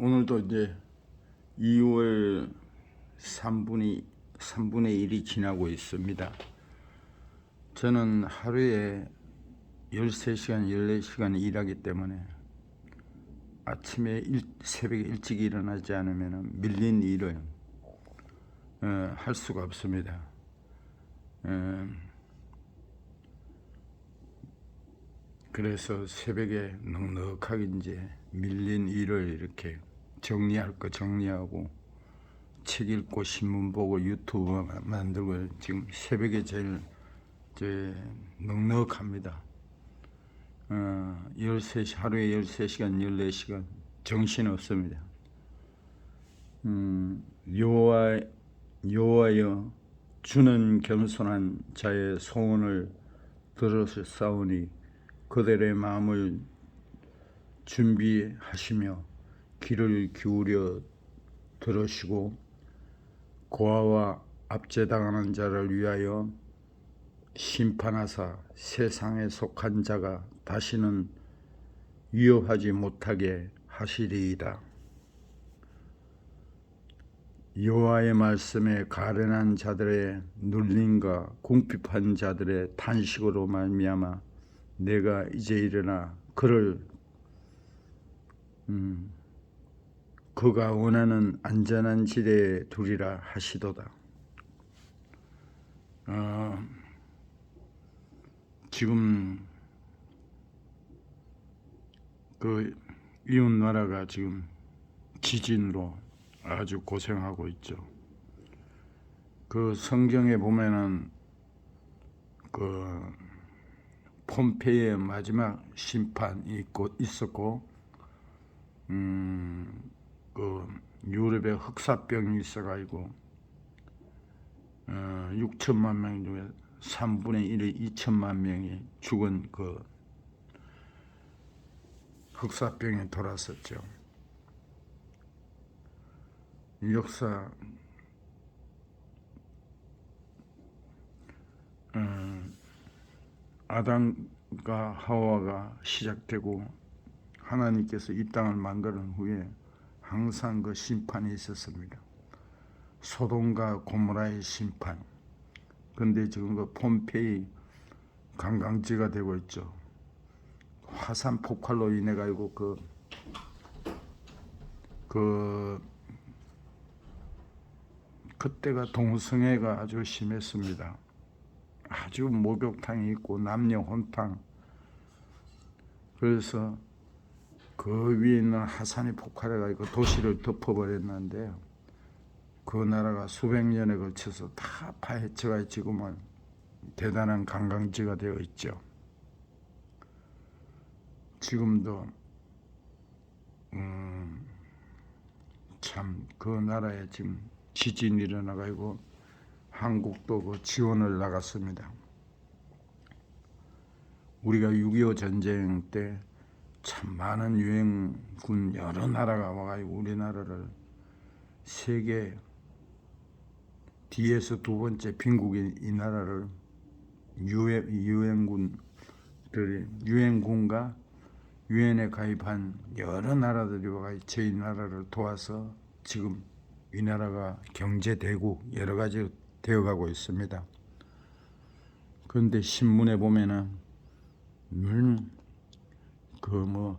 오늘도 이제 2월 3분이 3분의 1이 지나고 있습니다. 저는 하루에 13시간, 14시간 일하기 때문에 아침에 일, 새벽에 일찍 일어나지 않으면 밀린 일을 어, 할 수가 없습니다. 어, 그래서 새벽에 넉넉하게 이제 밀린 일을 이렇게 정리할 거 정리하고 책 읽고 신문 보고 유튜브 마- 만들고 지금 새벽에 제일 제 넉넉합니다. 어, 13시, 하루에 13시간, 14시간 정신 없습니다. 음, 여호와 여호와여 주는 겸손한 자의 소원을 들으셨사오니 그들의 마음을 준비하시며 귀를 기울여 들으시고 고아와 압제당하는 자를 위하여 심판하사 세상에 속한 자가 다시는 위협하지 못하게 하시리이다. 여호와의 말씀에 가련한 자들의 눌림과 궁핍한 자들의 탄식으로 말미암아 내가 이제 일어나 그를 음, 그가 원하는 안전한 지대에 두리라 하시도다. 어, 지금 그 이웃 나라가 지금 지진으로 아주 고생하고 있죠. 그 성경에 보면은 그 폼페이의 마지막 심판이 있고 있었고, 음, 그 유럽에 흑사병이 있어가지고 어, 6천만 명 중에 3분의 1이 2천만 명이 죽은 그 흑사병이 돌았었죠. 이 역사 어, 아담과 하와가 시작되고 하나님께서 이 땅을 만드는 후에 항상 그 심판이 있었습니다. 소돔과 고모라의 심판. 근데 지금 그 폼페이 관광지가 되고 있죠. 화산 폭발로 인해 가지고 그, 그, 그때가 동성애가 아주 심했습니다. 아주 목욕탕이 있고 남녀 혼탕. 그래서 그 위에 있는 화산이 폭발해가지고 도시를 덮어버렸는데요. 그 나라가 수백 년에 걸쳐서 다 파헤쳐가 지금은 대단한 관광지가 되어 있죠. 지금도 음, 참그 나라에 지금 지진이 일어나가지고 한국도 그 지원을 나갔습니다. 우리가 6.25 전쟁 때 참 많은 유행군 여러 나라가 와가지고 우리나라를 세계 뒤에서 두 번째 빈국인 이 나라를 유해, 유행군들이 유행군과 유엔에 가입한 여러 나라들이 와가지고 저희 나라를 도와서 지금 이 나라가 경제 대국 여러 가지 되어가고 있습니다. 그런데 신문에 보면은 늘 그 뭐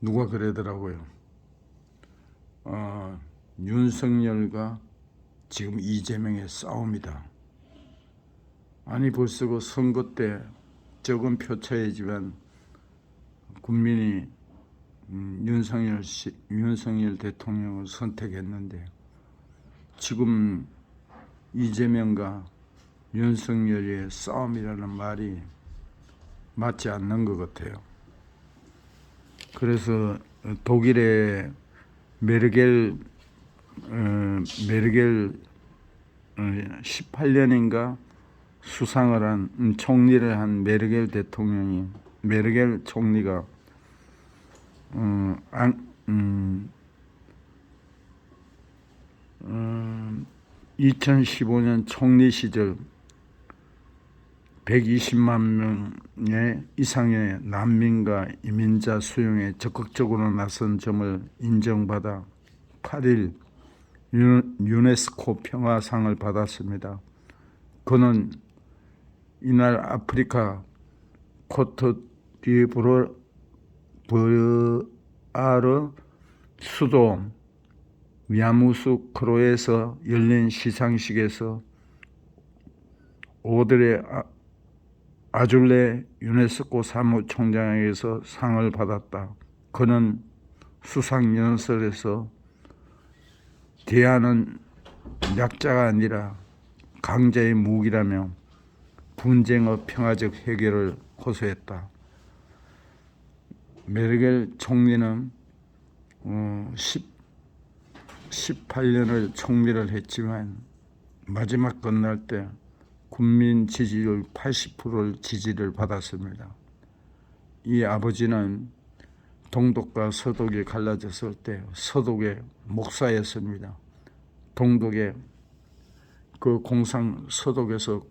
누가 그러더라고요. 어, 윤석열과 지금 이재명의 싸움이다. 아니 벌써 그 선거 때 적은 표 차이지만 국민이 음, 윤석열 씨, 윤석열 대통령을 선택했는데 지금 이재명과 윤석열의 싸움이라는 말이 맞지 않는 것 같아요. 그래서 독일의 메르겔 어, 메르겔 어, 18년인가 수상을 한 음, 총리를 한 메르겔 대통령이 메르겔 총리가 어, 안, 음, 어, 2015년 총리 시절 120만 명의 이상의 난민과 이민자 수용에 적극적으로 나선 점을 인정받아 8일 유- 유네스코 평화상을 받았습니다. 그는 이날 아프리카 코트디부르 부르아르 수도 야무스크로에서 열린 시상식에서 오드레 아- 아줄레 유네스코 사무총장에게서 상을 받았다. 그는 수상 연설에서 대안은 약자가 아니라 강자의 무기라며 분쟁의 평화적 해결을 호소했다. 메르겔 총리는 어, 10, 18년을 총리를 했지만 마지막 끝날 때 국민 지지율 80%를 지지를 받았습니다. 이 아버지는 동독과 서독이 갈라졌을 때 서독의 목사였습니다. 동독의 그 공상 서독에서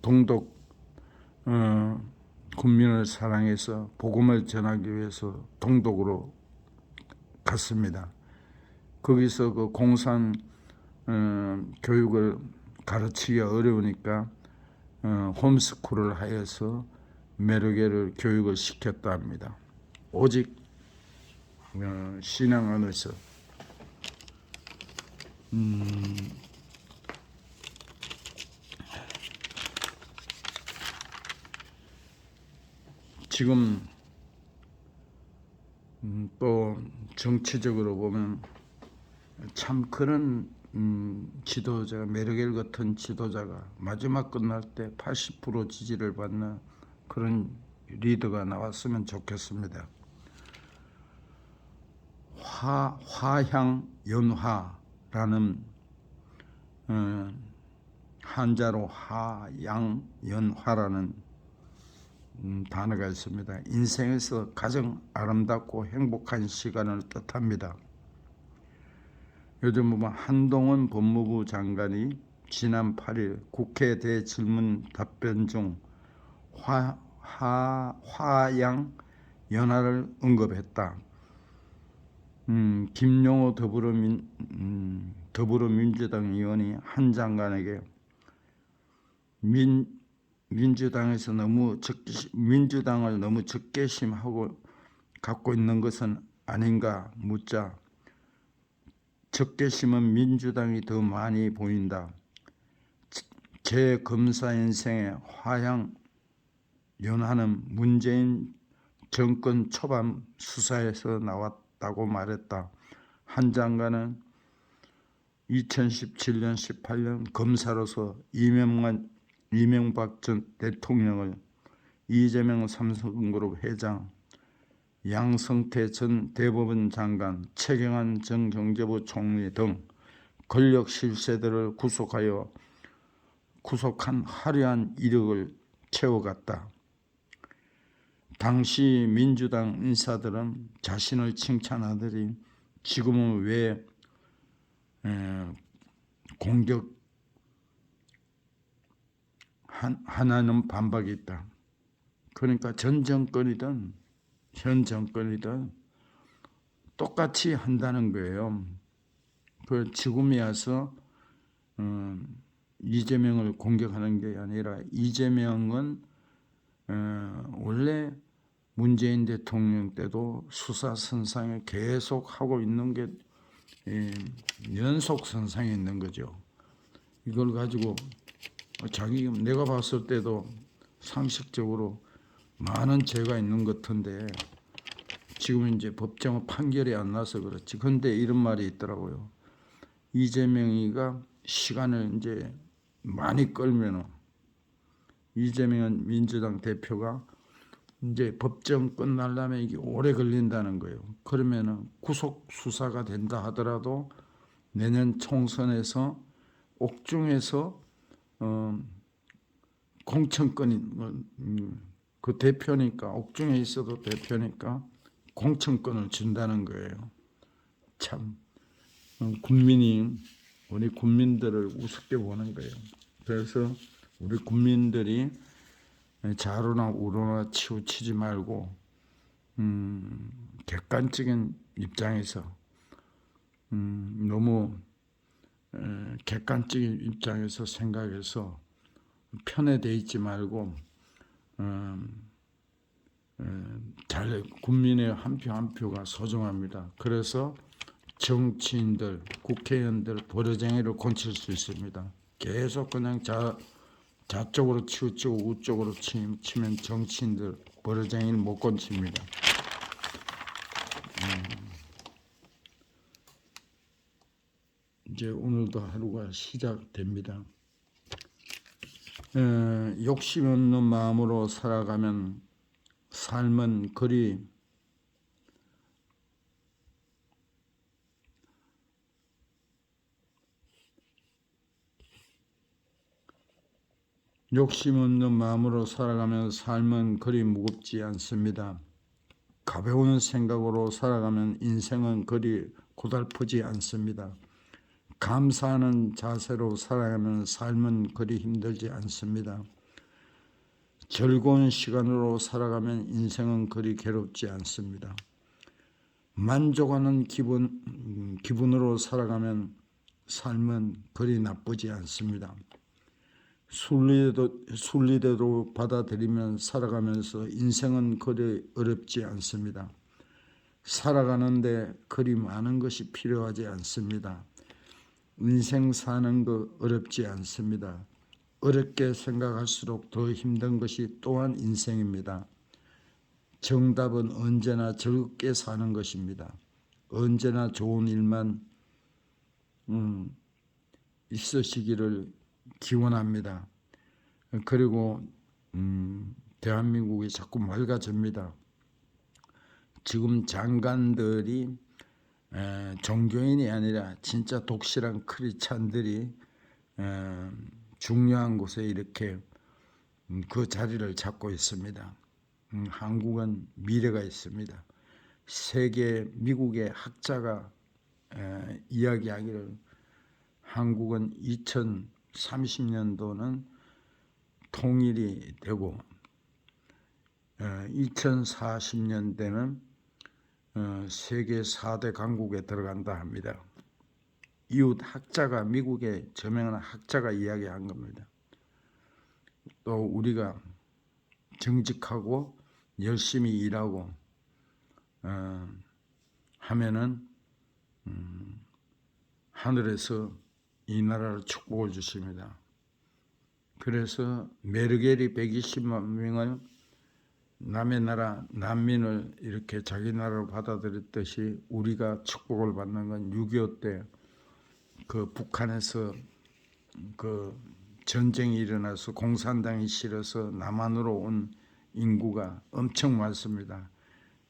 동독 어, 국민을 사랑해서 복음을 전하기 위해서 동독으로 갔습니다. 거기서 그 공산 어, 교육을 가르치기가 어려우니까 어, 홈스쿨을 하여서 메르게를 교육을 시켰다 합니다. 오직 어, 신앙 안에서 음, 지금 음, 또 정치적으로 보면 참 그런 음, 지도자 메르겔 같은 지도자가 마지막 끝날 때 80% 지지를 받는 그런 리더가 나왔으면 좋겠습니다. 화 화향 연화라는 어, 한자로 하양 연화라는 음, 단어가 있습니다. 인생에서 가장 아름답고 행복한 시간을 뜻합니다. 요즘 보면 한동훈 법무부 장관이 지난 8일 국회 대질문 답변 중 화, 하, 화양 연화를 언급했다. 음, 김용호 더불어민, 음, 더불어민주당 의원이 한 장관에게 민, 민주당에서 너무 적개심, 민주당을 너무 적개심하고 갖고 있는 것은 아닌가 묻자 적개심은 민주당이 더 많이 보인다. 제 검사 인생의 화양 연화는 문재인 정권 초반 수사에서 나왔다고 말했다. 한 장관은 2017년 18년 검사로서 이명만 이명박 전 대통령을 이재명 삼성그룹 회장 양성태 전 대법원 장관, 최경환 전 경제부 총리 등 권력 실세들을 구속하여 구속한 화려한 이력을 채워갔다. 당시 민주당 인사들은 자신을 칭찬하더니 지금은 왜 에, 공격 한, 하나는 반박이 있다. 그러니까 전 정권이든 현 정권이든 똑같이 한다는 거예요. 그 지금에 와서 음, 이재명을 공격하는 게 아니라 이재명은 어, 원래 문재인 대통령 때도 수사 선상에 계속 하고 있는 게 예, 연속 선상에 있는 거죠. 이걸 가지고 자기 내가 봤을 때도 상식적으로 많은 죄가 있는 것 같은데 지금 이제 법정 판결이 안 나서 그렇지. 근데 이런 말이 있더라고요. 이재명이가 시간을 이제 많이 끌면은 이재명 민주당 대표가 이제 법정 끝날려면 이게 오래 걸린다는 거예요. 그러면은 구속 수사가 된다 하더라도 내년 총선에서 옥중에서 어, 공천권이 음, 그 대표니까 옥중에 있어도 대표니까 공천권을 준다는 거예요. 참 어, 국민이 우리 국민들을 우습게 보는 거예요. 그래서 우리 국민들이 좌로나 우로나 치우치지 말고 음, 객관적인 입장에서 음, 너무 에, 객관적인 입장에서 생각해서 편에 돼 있지 말고 잘 국민의 한표한 표가 소중합니다. 그래서 정치인들, 국회의원들 버르장이를 건칠 수 있습니다. 계속 그냥 자 좌쪽으로 치우치고 우쪽으로 치, 치면 정치인들 버르장이를 못 건칩니다. 음, 이제 오늘도 하루가 시작됩니다. 에, 욕심 없는 마음으로 살아가면 삶은 그리 욕심 없는 마음으로 살아가면 삶은 그리 무겁지 않습니다. 가벼운 생각으로 살아가면 인생은 그리 고달프지 않습니다. 감사하는 자세로 살아가면 삶은 그리 힘들지 않습니다. 즐거운 시간으로 살아가면 인생은 그리 괴롭지 않습니다. 만족하는 기분, 음, 기분으로 살아가면 삶은 그리 나쁘지 않습니다. 순리대로, 순리대로 받아들이면 살아가면서 인생은 그리 어렵지 않습니다. 살아가는데 그리 많은 것이 필요하지 않습니다. 인생 사는 거 어렵지 않습니다. 어렵게 생각할수록 더 힘든 것이 또한 인생입니다. 정답은 언제나 즐겁게 사는 것입니다. 언제나 좋은 일만 음, 있으시기를 기원합니다. 그리고 음, 대한민국이 자꾸 맑아집니다. 지금 장관들이 에, 종교인이 아니라 진짜 독실한 크리찬들이 에, 중요한 곳에 이렇게 음, 그 자리를 잡고 있습니다. 음, 한국은 미래가 있습니다. 세계 미국의 학자가 에, 이야기하기를 한국은 2030년도는 통일이 되고 2040년대는 어, 세계 4대 강국에 들어간다 합니다. 이웃 학자가 미국의 저명한 학자가 이야기한 겁니다. 또 우리가 정직하고 열심히 일하고 어, 하면은 음, 하늘에서 이 나라를 축복을 주십니다. 그래서 메르겔이 120만 명을 남의 나라 난민을 이렇게 자기 나라로 받아들였듯이 우리가 축복을 받는 건 6.25 때 그 북한에서 그 전쟁이 일어나서 공산당이 싫어서 남한으로 온 인구가 엄청 많습니다.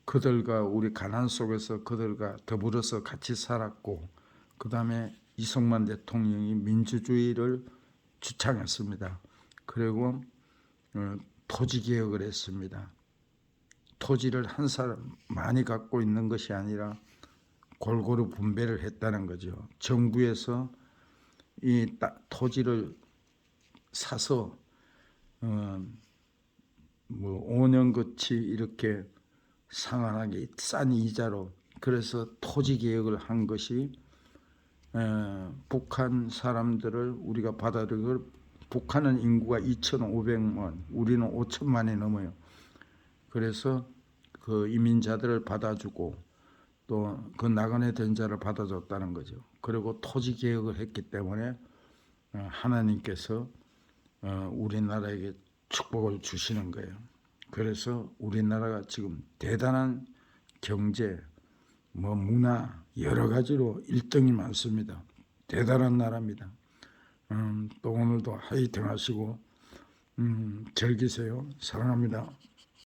그들과 우리 가난 속에서 그들과 더불어서 같이 살았고 그 다음에 이승만 대통령이 민주주의를 주창했습니다. 그리고 어, 토지 개혁을 했습니다. 토지를 한 사람 많이 갖고 있는 것이 아니라 골고루 분배를 했다는 거죠. 정부에서 이 토지를 사서 어, 뭐 5년 거치 이렇게 상한하게 싼 이자로 그래서 토지 개혁을 한 것이 에, 북한 사람들을 우리가 받아들이고 북한은 인구가 2,500만, 우리는 5천만이 넘어요. 그래서 그 이민자들을 받아주고 또 그 나그네 된 자를 받아줬다는 거죠. 그리고 토지 개혁을 했기 때문에 어, 하나님께서 어, 우리나라에게 축복을 주시는 거예요. 그래서 우리나라가 지금 대단한 경제, 뭐 문화 여러 가지로 1등이 많습니다. 대단한 나라입니다. 음, 또 오늘도 화이팅 하시고 음, 즐기세요. 사랑합니다.